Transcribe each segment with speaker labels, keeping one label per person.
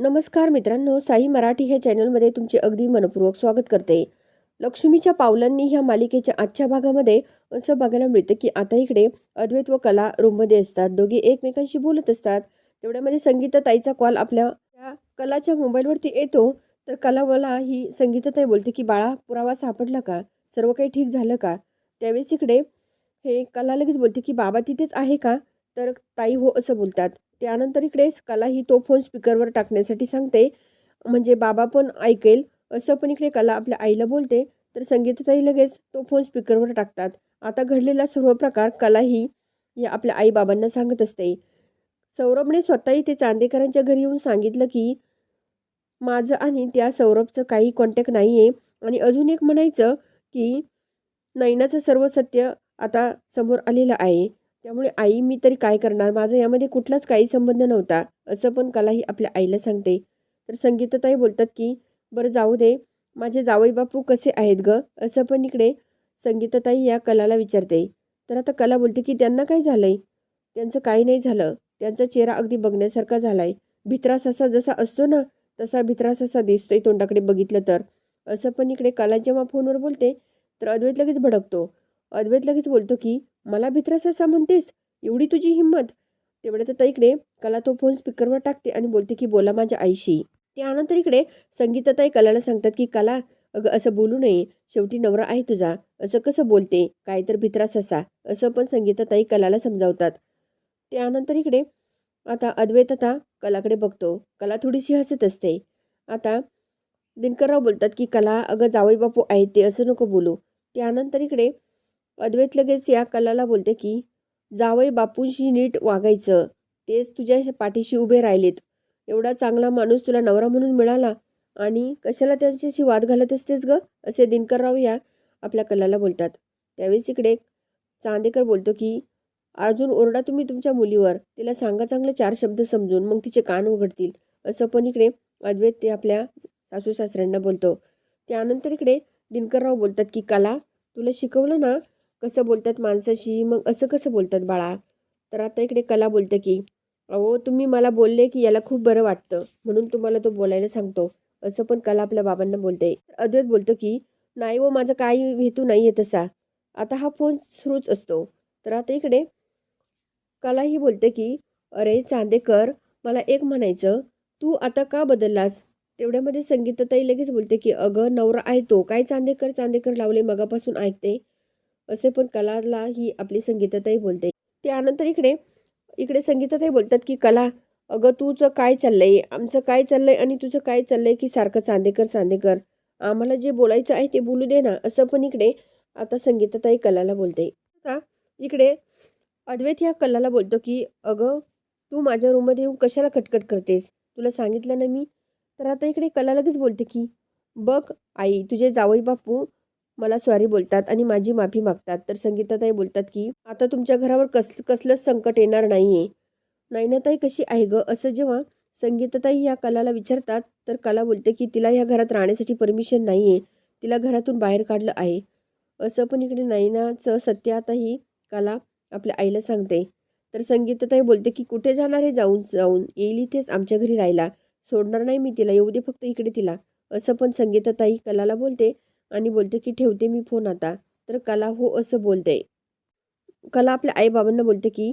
Speaker 1: नमस्कार मित्रांनो साई मराठी ह्या चॅनलमध्ये तुमचे अगदी मनपूर्वक स्वागत करते. लक्ष्मीच्या पावलांनी ह्या मालिकेच्या आजच्या भागामध्ये असं बघायला मिळतं की आता इकडे अद्वैत व कला रूममध्ये असतात. दोघे एकमेकांशी बोलत असतात. तेवढ्यामध्ये संगीताताईचा कॉल आपल्या त्या कलाच्या मोबाईलवरती येतो. तर कलावाला ही संगीताताई बोलते की बाळा पुरावा सापडला का? सर्व काही ठीक झालं का? त्यावेळेस इकडे हे कला लगेच बोलते की बाबा तिथेच आहे का? तर ताई हो असं बोलतात. त्यानंतर इकडे कला ही तो फोन स्पीकरवर टाकण्यासाठी सांगते. म्हणजे बाबा पण ऐकेल असं पण इकडे कला आपल्या आईला बोलते. तर संगीताताई लगेच तो फोन स्पीकरवर टाकतात. आता घडलेला सर्व प्रकार कला ही या आपल्या आईबाबांना सांगत असते. सौरभने स्वतःही ते चांदेकरांच्या घरी येऊन सांगितलं की माझं आणि त्या सौरभचं काही कॉन्टॅक्ट नाही आहे आणि अजून एक म्हणायचं की नयनाचं सर्व सत्य आता समोर आलेलं आहे. त्यामुळे आई मी तरी काय करणार? माझा यामध्ये कुठलाच काही संबंध नव्हता असं पण कलाही आपल्या आईला सांगते. तर संगीताताई बोलतात की बरं जाऊ दे. माझे जावई बापू कसे आहेत ग? असं पण इकडे संगीताताई या कलाला विचारते. तर आता कला बोलते की त्यांना काय झालंय? त्यांचं काही नाही झालं. त्यांचा चेहरा अगदी बघण्यासारखा झालाय. भित्रास असा जसा असतो ना तसा भित्रा दिसतो दिसतोय तोंडाकडे बघितलं तर. असं पण इकडे कला जेव्हा फोनवर बोलते तर अद्वैत लगेच भडकतो. अद्वैत लगेच बोलतो की मला भित्रास असा म्हणतेस एवढी तुझी हिंमत तेवढ्यात आता इकडे कला तो फोन स्पीकरवर टाकते आणि बोलते की बोला माझ्या आईशी. त्यानंतर इकडे संगीताताई कलाला सांगतात की कला अगं असं बोलू नये शेवटी नवरा आहे तुझा असं कसं बोलते काय तर भित्रास असा. असं पण संगीताताई कलाला समजावतात. त्यानंतर इकडे आता अद्वैत आता कलाकडे बघतो कला थोडीशी हसत असते. आता दिनकरराव बोलतात की कला अगं जावई बापू आहेत ते असं नको बोलू. त्यानंतर इकडे अद्वैत लगेच या कलाला बोलते की जावई बापूंशी नीट वागायचं. तेच तुझ्या पाठीशी उभे राहिलेत. एवढा चांगला माणूस तुला नवरा म्हणून मिळाला आणि कशाला त्यांच्याशी वाद घालत असतेस ग? असे दिनकरराव या आपल्या कलाला बोलतात. त्यावेळेस इकडे चांदेकर बोलतो की अजून ओरडा तुम्ही तुमच्या मुलीवर. तिला सांगा चांगले चार शब्द समजून मग तिचे कान उघडतील. असं पण इकडे अद्वैत ते आपल्या सासू सासऱ्यांना बोलतो. त्यानंतर इकडे दिनकरराव बोलतात की कला तुला शिकवलं ना कसं बोलतात माणसाशी? मग असं कसं बोलतात बाळा? तर आता इकडे कला बोलते की अहो तुम्ही मला बोलले की याला खूप बरं वाटतं म्हणून तुम्हाला तो बोलायला सांगतो. असं पण कला आपल्या बाबांना बोलते. अद्वैत बोलतो की नाही व माझा काही हेतू नाही आहे तसा. आता हा फोन सुरूच असतो. तर आता इकडे कलाही बोलते की अरे चांदेकर मला एक म्हणायचं तू आता का बदललास? तेवढ्यामध्ये संगीताताई लगेच बोलते की अगं नवरा आहे तो. काय चांदेकर चांदेकर लावले मगापासून ऐकते? असे पण कलाला ही आपली संगीताताई बोलते. त्यानंतर इकडे इकडे संगीताताई बोलतात की कला अगं तुझं काय चाललंय? आमचं काय चाललंय आणि तुझं काय चाललंय की सारखं चांदेकर चांदेकर? आम्हाला जे बोलायचं आहे ते बोलू दे ना. असं पण इकडे आता संगीताताई कलाला बोलते. आता इकडे अद्वैत या कलाला बोलतो की अगं तू माझ्या रूममध्ये येऊन कशाला कटकट करतेस? तुला सांगितलं ना मी? तर आता इकडे कला लगेच बोलते की बघ आई तुझे जावई बापू मला सॉरी बोलतात आणि माझी माफी मागतात. तर संगीताताई बोलतात की आता तुमच्या घरावर कस कसलंच संकट येणार नाही आहे नैनाताई कशी आहे ग? असं जेव्हा संगीताताई या कलाला विचारतात तर कला बोलते की तिला ह्या घरात राहण्यासाठी परमिशन नाही आहे तिला घरातून बाहेर काढलं आहे. असं पण इकडे नैनाचं सत्य आता ही कला आपल्या आईला सांगते. तर संगीताताई बोलते की कुठे जाणार आहे जाऊन जाऊन? येईल इथेच आमच्या घरी राहायला. सोडणार नाही मी तिला. येऊ दे फक्त इकडे तिला. असं पण संगीताताई कलाला बोलते. आणि बोलते की ठेवते मी फोन आता. तर कला हो असं बोलते. कला आपल्या आईबाबांना बोलते की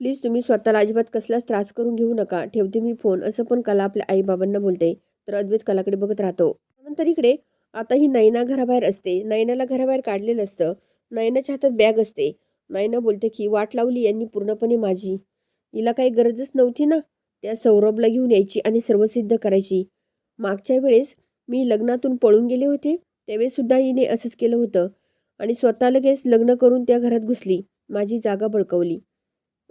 Speaker 1: प्लीज तुम्ही स्वतःला अजिबात कसलाच त्रास करून घेऊ नका. ठेवते मी फोन. असं पण कला आपल्या आईबाबांना बोलते. तर अद्वैत कलाकडे बघत राहतो. नंतर इकडे आता ही नैना घराबाहेर असते. नैनाला घराबाहेर काढलेलं असतं. नैनाच्या हातात बॅग असते. नैना बोलते की वाट लावली यांनी पूर्णपणे माझी. हिला काही गरजच नव्हती ना? त्या सौरभला घेऊन यायची आणि सर्वसिद्ध करायची. मागच्या वेळेस मी लग्नातून पळून गेले होते. त्यावेळेसुद्धा हिने असंच केलं होतं. आणि स्वतः लगेच लग्न करून त्या घरात घुसली. माझी जागा बळकवली.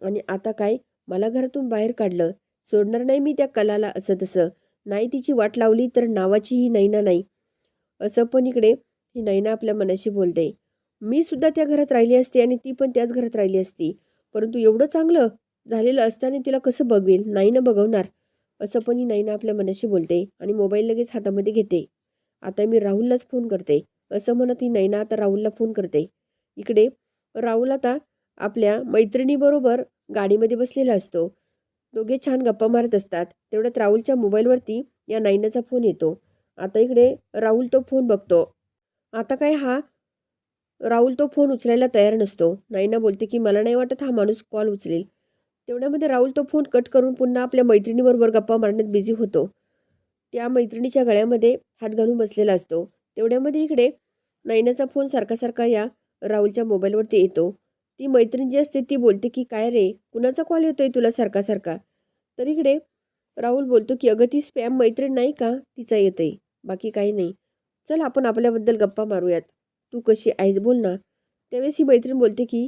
Speaker 1: आणि आता काय? मला घरातून बाहेर काढलं. सोडणार नाही मी त्या कलाला असं तसं. नाही तिची वाट लावली तर नावाची ही नैना नाही. असं पण इकडे ही नैना आपल्या मनाशी बोलते. मी सुद्धा त्या घरात राहिली असते आणि ती पण त्याच घरात राहिली असती. परंतु एवढं चांगलं झालेलं असताना तिला कसं बघवेल? नाही ना बघवणार. असं पण ही नैना आपल्या मनाशी बोलते आणि मोबाईल लगेच हातामध्ये घेते. आता मी राहुललाच फोन करते. असं म्हणत ही नैना आता राहुलला फोन करते. इकडे राहुल आता आपल्या मैत्रिणीबरोबर गाडीमध्ये बसलेला असतो. दोघे छान गप्पा मारत असतात. तेवढ्यात राहुलच्या मोबाईलवरती या नाईनाचा फोन येतो. आता इकडे राहुल तो फोन बघतो. आता काय हा? राहुल तो फोन उचलायला तयार नसतो. नाईना बोलते की मला नाही वाटत हा माणूस कॉल उचलेल. तेवढ्यामध्ये राहुल तो फोन कट करून पुन्हा आपल्या मैत्रिणीबरोबर गप्पा मारण्यात बिझी होतो. त्या मैत्रिणीच्या गळ्यामध्ये हात घालून बसलेला असतो. तेवढ्यामध्ये इकडे नायनाचा फोन सारखा सारखा या राहुलच्या मोबाईलवरती येतो. ती मैत्रीण जी असते ती बोलते की काय रे कुणाचा कॉल येतोय तुला सारखा सारखा? तर इकडे राहुल बोलतो की अगं ती स्पॅम मैत्रीण नाही का? तिचा येतोय. बाकी काही नाही. चल आपण आपल्याबद्दल गप्पा मारूयात. तू कशी आहेस बोल ना. त्यावेळेस ही मैत्रीण बोलते की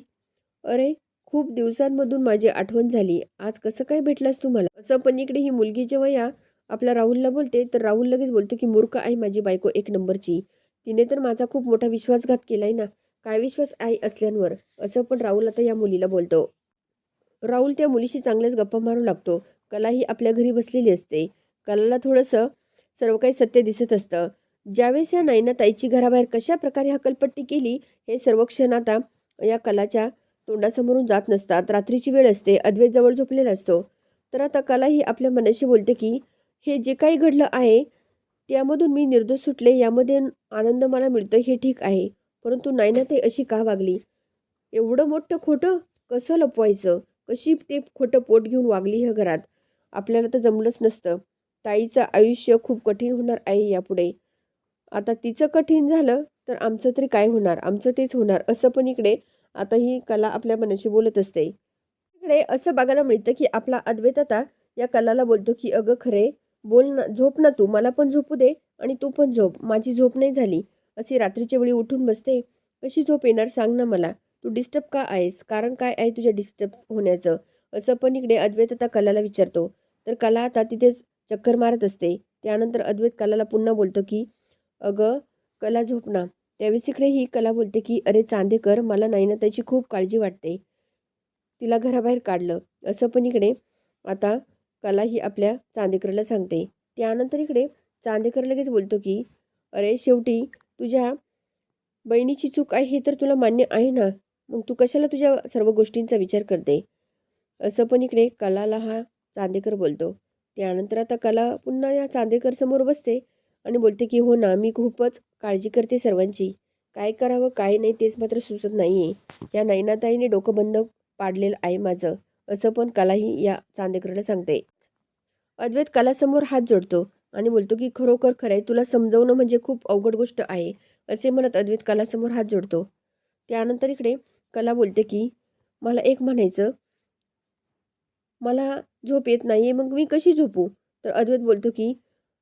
Speaker 1: अरे खूप दिवसांमधून माझी आठवण झाली. आज कसं काय भेटलास तू मला? असं पण इकडे ही मुलगी जेव्हा या आपल्या राहुलला बोलते तर राहुल लगेच बोलतो की मूर्ख आहे माझी बायको एक नंबरची. तिने तर माझा खूप मोठा विश्वासघात केला आहे ना. काय विश्वास आहे असल्यांवर? असं पण राहुल आता या मुलीला बोलतो. राहुल त्या मुलीशी चांगल्याच गप्पा मारू लागतो. कला ही आपल्या घरी बसलेली असते. कलाला थोडंसं सर्व काही सत्य दिसत असतं. ज्यावेळेस या नैना ताईची घराबाहेर कशा प्रकारे हकलपट्टी केली हे सर्व क्षण आता या कलाच्या तोंडासमोरून जात नसतात. रात्रीची वेळ असते अद्वैत जवळ झोपलेला असतो. तर आता कला ही आपल्या मनाशी बोलते की हे जे काही घडलं आहे त्यामधून मी निर्दोष सुटले यामध्ये आनंद मला मिळतो हे ठीक आहे. परंतु नायना ते अशी का वागली? एवढं मोठं खोटं कसं लपवायचं? कशी ते खोटं पोट घेऊन वागली ह्या घरात? आपल्याला तर जमलंच नसतं. ताईचं आयुष्य खूप कठीण होणार आहे यापुढे. आता तिचं कठीण झालं तर आमचं तरी काय होणार? आमचं तेच होणार असं पण इकडे आता ही कला आपल्या मनाशी बोलत असते. इकडे असं बघायला मिळतं की आपला अद्वैत आता या कलाला बोलतो की अगं खरे बोल ना झोप ना तू मला पण झोपू दे आणि तू पण झोप माझी झोप नाही झाली. अशी रात्रीच्या वेळी उठून बसते. कशी झोप येणार सांग ना मला. तू डिस्टर्ब का आहेस? कारण काय आहे तुझ्या डिस्टर्ब होण्याचं? असं पण इकडे अद्वैत आता कलाला विचारतो. तर कला आता तिथेच चक्कर मारत असते. त्यानंतर अद्वैत कलाला पुन्हा बोलतो की अगं कला झोप ना. त्यावेळेस इकडे ही कला बोलते की अरे चांदेकर मला नाही ना त्याची खूप काळजी वाटते. तिला घराबाहेर काढलं. असं पण इकडे आता कला ही आपल्या चांदेकरला सांगते. त्यानंतर इकडे चांदेकर लगेच बोलतो की अरे शेवटी तुझ्या बहिणीची चूक आहे हे तर तुला मान्य आहे ना? मग तू कशाला तुझ्या सर्व गोष्टींचा विचार करते? असं पण इकडे कलाला हा चांदेकर बोलतो. त्यानंतर आता कला पुन्हा या चांदेकर समोर बसते आणि बोलते की हो ना मी खूपच काळजी करते सर्वांची. काय करावं काय नाही तेच मात्र सुचत नाही आहे या नैनाताईने डोकं बंद पाडलेलं आहे माझं. असं पण कलाही या चांदेकरला सांगते. अद्वैत कलासमोर हात जोडतो आणि बोलतो की खरोखर खरं आहे तुला समजवणं म्हणजे खूप अवघड गोष्ट आहे असे म्हणत अद्वैत कलासमोर हात जोडतो. त्यानंतर इकडे कला बोलते की मला एक म्हणायचं मला झोप येत नाही आहे मग मी कशी झोपू? तर अद्वैत बोलतो की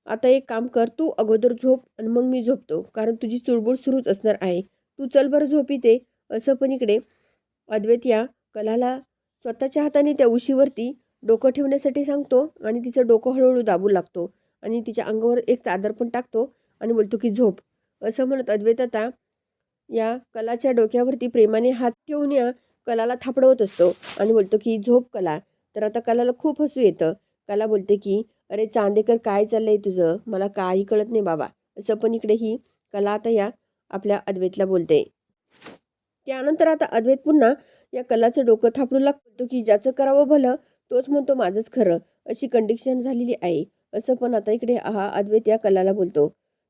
Speaker 1: आता एक काम कर तू अगोदर झोप आणि मग मी झोपतो कारण तुझी चुळबुळ सुरूच असणार आहे. तू चल बरं झोप येते असं पण इकडे अद्वैत या कलाला स्वतःच्या हाताने त्या उशीवरती डोकं ठेवण्यासाठी सांगतो आणि तिचं डोकं हळूहळू दाबू लागतो आणि तिच्या अंगावर एक चादर पण टाकतो आणि बोलतो की झोप. असं म्हणत अद्वैत आता या कलाच्या डोक्यावरती प्रेमाने हात ठेवून या कलाला थापडवत असतो आणि बोलतो की झोप कला. तर आता कलाला खूप हसू येतं. कला बोलते की अरे चांदेकर काय चाललंय तुझं? मला काही कळत नाही बाबा. असं पण इकडे ही कला आता या आपल्या अद्वैतला बोलते. त्यानंतर आता अद्वैत पुन्हा या कलाचं डोकं थापडू लागतो की ज्याचं करावं भलं तोच म्हणतो माझंच खरं अशी कंडिशन झालेली आहे. असं पण आता इकडे हा अद्वैत या कलाला बोलतो.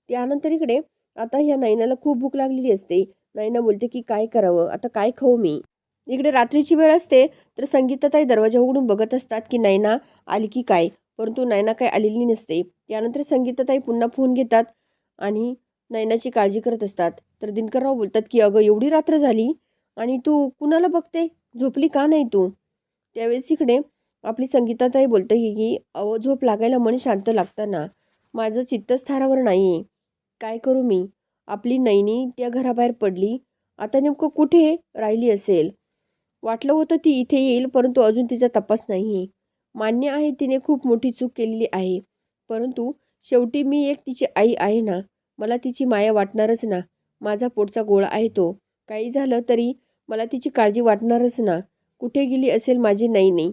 Speaker 1: त्यानंतर इकडे आता ह्या नैनाला खूप भूक लागलेली असते. नैना बोलते की काय करावं? आता काय खाऊ मी? इकडे रात्रीची वेळ असते तर संगीताताई दरवाजा उघडून बघत असतात की नैना आली की काय? परंतु नैना काय आलेली नसते. त्यानंतर संगीताताई पुन्हा फोन घेतात आणि नैनाची काळजी करत असतात. तर दिनकरराव बोलतात की अगं एवढी रात्र झाली? आणि तू कुणाला बघते? झोपली का नाही तू? त्यावेळेस इकडे आपली संगीताताई बोलते की की अहो झोप लागायला मन शांत लागतं ना माझं चित्तस्थारावर नाही आहे काय करू मी? आपली नैनी त्या घराबाहेर पडली. आता नेमकं कुठे राहिली असेल? वाटलं होतं ती इथे येईल परंतु अजून तिचा तपास नाही आहे मान्य आहे तिने खूप मोठी चूक केलेली आहे. परंतु शेवटी मी एक तिची आई आहे ना? मला तिची माया वाटणारच ना. माझा पोटचा गोळा आहे तो. काही झालं तरी मला तिची काळजी वाटणारच ना. कुठे गेली असेल माझी नाही नाही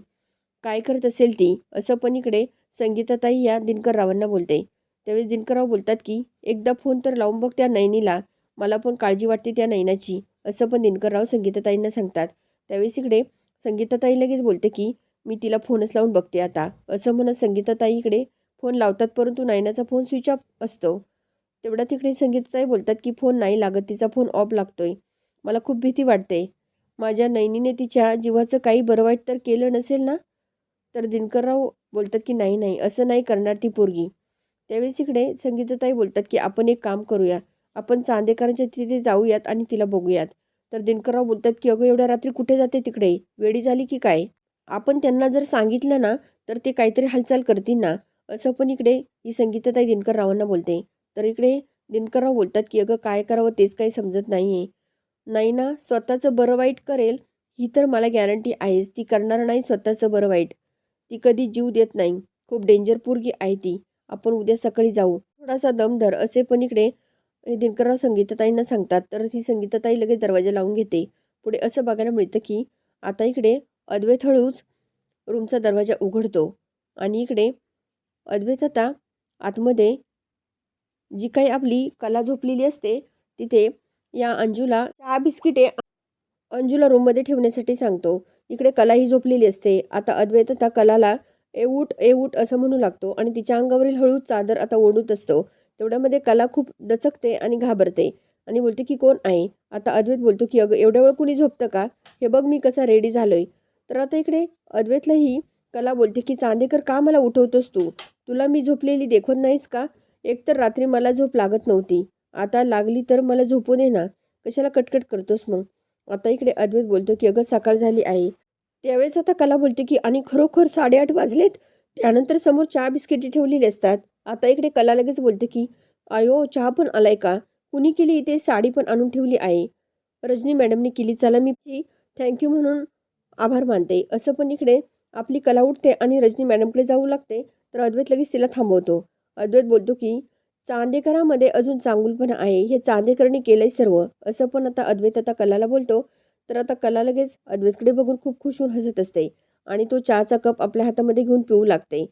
Speaker 1: काय करत असेल ती? असं पण इकडे संगीताताई या दिनकररावांना बोलते. त्यावेळेस दिनकरराव बोलतात की एकदा फोन तर लावून बघ त्या नैनीला. मला पण काळजी वाटते त्या नैनाची. असं पण दिनकरराव संगीताताईंना सांगतात. त्यावेळेस इकडे संगीताताई लगेच बोलते की मी तिला फोनच लावून बघते आता. असं म्हणत संगीताताई इकडे फोन लावतात परंतु नयनाचा फोन स्विच ऑफ असतो. तेवढ्या तिकडे संगीताताई बोलतात की फोन नाही लागत तिचा फोन ऑफ लागतोय. मला खूप भीती वाटते. माझ्या नैनीने तिच्या जीवाचं काही बरं वाईट तर केलं नसेल ना? तर दिनकरराव बोलतात की नाही नाही असं नाही करणार ती पोरगी. त्यावेळेस इकडे संगीताताई बोलतात की आपण एक काम करूया. आपण चांदेकरांच्या तिथे जाऊयात आणि तिला बघूयात. तर दिनकरराव बोलतात की अगं एवढ्या रात्री कुठे जाते तिकडे? वेळी झाली की काय? आपण त्यांना जर सांगितलं ना तर ते काहीतरी हालचाल करतील ना. असं पण इकडे ही संगीताताई दिनकररावांना बोलते. तर इकडे दिनकरराव बोलतात की अगं काय करावं तेच काही समजत नाही आहे नाही ना स्वतःचं बरं वाईट करेल ही तर मला गॅरंटी आहेच. ती करणार नाही स्वतःचं बरं वाईट. ती कधी जीव देत नाही. खूप डेंजर पोरगी आहे ती. आपण उद्या सकाळी जाऊ. थोडासा दमधर असे पण इकडे दिनकरराव संगीताताईंना सांगतात. तर ती संगीताताई लगेच दरवाजा लावून घेते. पुढे असं बघायला मिळतं की आता इकडे अद्वैत हळूच रूमचा दरवाजा उघडतो. आणि इकडे अद्वैत आता आतमध्ये जी काही आपली कला झोपलेली असते तिथे या अंजूला चहा बिस्किटे अंजूला रूममध्ये ठेवण्यासाठी सांगतो. इकडे कलाही झोपलेली असते. आता अद्वैत आता कलाला एवूट एवूट असं म्हणू लागतो आणि तिच्या अंगावरील हळूच चादर आता ओढूत असतो. तेवढ्यामध्ये कला खूप दचकते आणि घाबरते. आणि बोलते की कोण आहे आता अद्वैत बोलतो की अगं एवढ्या वेळ कुणी झोपतं का? हे बघ मी कसा रेडी झालोय. तर आता इकडे अद्वैतलाही कला बोलते की चांदेकर का मला उठवतोस तू? तुला मी झोपलेली देखवत नाहीस का? एकतर रात्री मला झोप लागत नव्हती. आता लागली तर मला झोपू दे ना. कशाला कटकट करतोस मग? आता इकडे अद्वैत बोलतो की अगं सकाळ झाली आहे त्यावेळेस आता कला बोलते की आणि खरोखर साडेआठ वाजलेत? त्यानंतर समोर चहा बिस्किटे ठेवलेली असतात. आता इकडे कला लगेच बोलते की अयो चहा पण आलाय का? कुणी केली इथे साडी पण आणून ठेवली आहे रजनी मॅडमने केली चला मी थँक्यू म्हणून आभार मानते. असं पण इकडे आपली कला उठते आणि रजनी मॅडमकडे जाऊ लागते तर अद्वैत लगेच तिला थांबवतो. अद्वैत बोलतो की चांदेकरामध्ये अजून चांगुलपणा आहे. हे चांदेकरने केलंय सर्व. असं पण आता अद्वैत आता कलाला बोलतो. तर आता कला लगेच अद्वैतकडे बघून खूप खुश होऊन हसत असते. आणि तो चहाचा कप आपल्या हातामध्ये घेऊन पिऊ लागते.